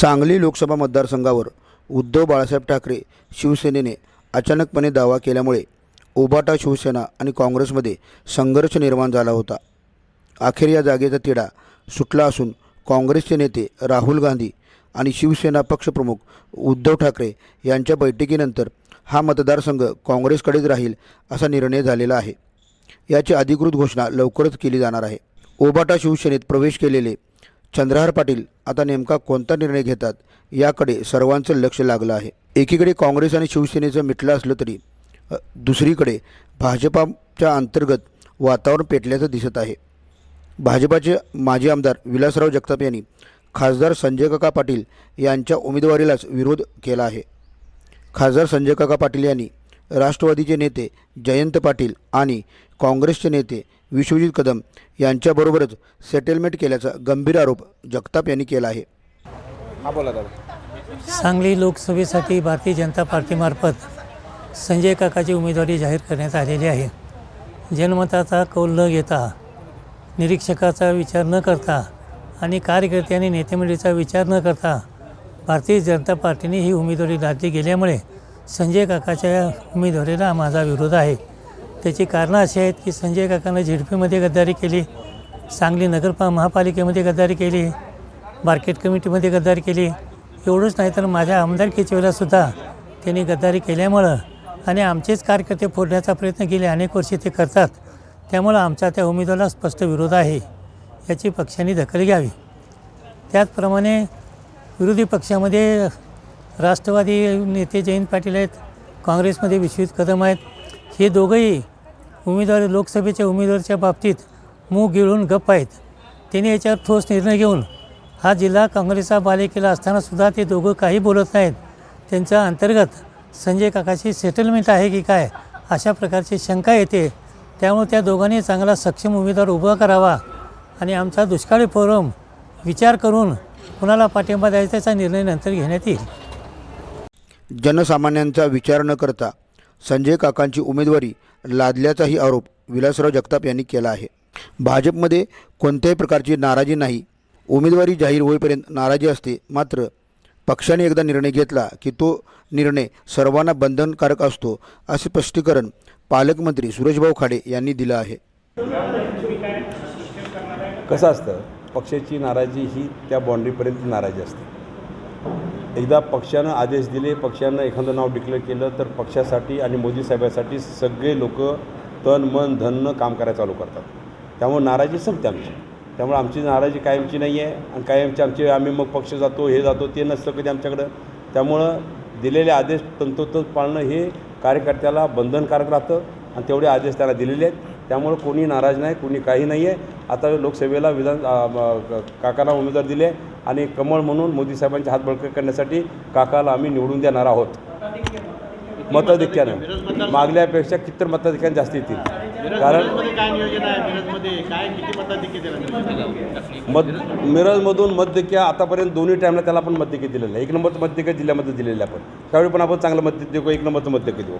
सांगली लोकसभा मतदारसंघावर उद्धव बाळासाहेब ठाकरे शिवसेनेने अचानकपणे दावा केल्यामुळे ओबाटा शिवसेना आणि काँग्रेसमध्ये संघर्ष निर्माण झाला होता. अखेर या जागेचा तिढा सुटला असून काँग्रेसचे नेते राहुल गांधी आणि शिवसेना पक्षप्रमुख उद्धव ठाकरे यांच्या बैठकीनंतर हा मतदारसंघ काँग्रेसकडेच राहील असा निर्णय झालेला आहे. याची अधिकृत घोषणा लवकरच केली जाणार आहे. ओबाटा शिवसेनेत प्रवेश केलेले चंद्रहार पाटील आता नेमका कोणता निर्णय घेतात याकडे सर्वांचं लक्ष लागलं आहे. एकीकडे काँग्रेस आणि शिवसेनेचं मिटलं असलं तरी दुसरीकडे भाजपाच्या अंतर्गत वातावरण पेटल्याचं दिसत आहे. भाजपाचे माजी आमदार विलासराव जगताप यांनी खासदार संजय काका पाटील यांच्या उमेदवारीलाच विरोध केला आहे. खासदार संजय काका पाटील यांनी राष्ट्रवादीचे नेते जयंत पाटील आणि काँग्रेसचे नेते विश्वजित कदम यांच्याबरोबरच सेटलमेंट केल्याचा गंभीर आरोप जगताप यांनी केला आहे. हा बोला दादा. सांगली लोकसभेसाठी भारतीय जनता पार्टीमार्फत संजय काकाची उमेदवारी जाहीर करण्यात आलेली आहे. जनमताचा कौल न घेता निरीक्षकाचा विचार न करता आणि कार्यकर्ते आणि नेतेमंडळीचा विचार न करता भारतीय जनता पार्टीने ही उमेदवारी लादली गेल्यामुळे संजय काकाच्या उमेदवारीला माझा विरोध आहे. त्याची कारणं अशी आहेत की संजय काकानं झेडपीमध्ये गद्दारी केली सांगली नगरपा महापालिकेमध्ये गद्दारी केली मार्केट कमिटीमध्ये गद्दारी केली. एवढंच नाही तर माझ्या आमदारकीच्या वेळेलासुद्धा त्यांनी गद्दारी केल्यामुळं आणि आमचेच कार्यकर्ते फोडण्याचा प्रयत्न गेले अनेक वर्षे ते करतात. त्यामुळं आमचा त्या उमेदवाराला स्पष्ट विरोध आहे. याची पक्षांनी दखल घ्यावी. त्याचप्रमाणे विरोधी पक्षामध्ये राष्ट्रवादी नेते जयंत पाटील आहेत काँग्रेसमध्ये विश्वजित कदम आहेत. हे दोघंही उमेदवार लोकसभेच्या उमेदवाराच्या बाबतीत मूग गिळून गप्प आहेत. त्यांनी याच्यावर ठोस निर्णय घेऊन हा जिल्हा काँग्रेसचा बालिकेला असतानासुद्धा ते दोघं काही बोलत नाहीत. त्यांच्या अंतर्गत संजय काकाशी सेटलमेंट आहे की काय अशा प्रकारची शंका येते. त्यामुळे त्या दोघांनी चांगला सक्षम उमेदवार उभा करावा आणि आमचा दुष्काळी फोरम विचार करून कुणाला पाठिंबा द्यायचा याचा निर्णय नंतर घेण्यात येईल. जनसामान्यांचा विचार न करता संजय काकांची उमेदवारी लादल्याचाही आरोप विलासराव जगताप यांनी केला आहे. भाजपमध्ये कोणत्याही प्रकारची नाराजी नाही. उमेदवारी जाहीर होईपर्यंत नाराजी असते. मात्र पक्षाने एकदा निर्णय घेतला की तो निर्णय सर्वांना बंधनकारक असतो असे स्पष्टीकरण पालकमंत्री सुरेशभाऊ खाडे यांनी दिलं आहे. कसं असतं? पक्षाची नाराजी ही त्या बाँड्रीपर्यंत नाराजी असते. एकदा पक्षानं आदेश दिले पक्षानं एखादं नाव डिक्लेअर केलं तर पक्षासाठी आणि मोदी साहेबासाठी सगळे लोक तन मन धननं काम करायला चालू करतात. त्यामुळे नाराजी संपते आमची. त्यामुळे आमची नाराजी कायमची नाही आहे आणि कायमची आमची आम्ही मग पक्ष जातो हे जातो ते नसतं कधी आमच्याकडं. त्यामुळं दिलेले आदेश तंतोतंत पाळणं हे कार्यकर्त्याला बंधनकारक राहतं आणि तेवढे आदेश त्याला दिलेले आहेत. त्यामुळं कोणी नाराज नाही कोणी काही नाही आहे आता लोकसभेला विधान आ, म, क- काकाला उमेदवार दिले आणि कमळ म्हणून मोदी साहेबांचे हात बळकट करण्यासाठी काकाला आम्ही निवडून देणार आहोत. मताधिक्यानं मागल्यापेक्षा कित्तर मताधिक्यानं जास्त येतील. कारण? मत मिरजमधून मतदिक्या आतापर्यंत दोन्ही टाईमला त्याला आपण मतदिक्य दिलेलं आहे. एक नंबरचं मतदिक्य जिल्ह्यामध्ये दिलेलं आहे आपण. त्यावेळी पण आपण चांगलं मत देऊ एक नंबरचं मतदिक्य देऊ.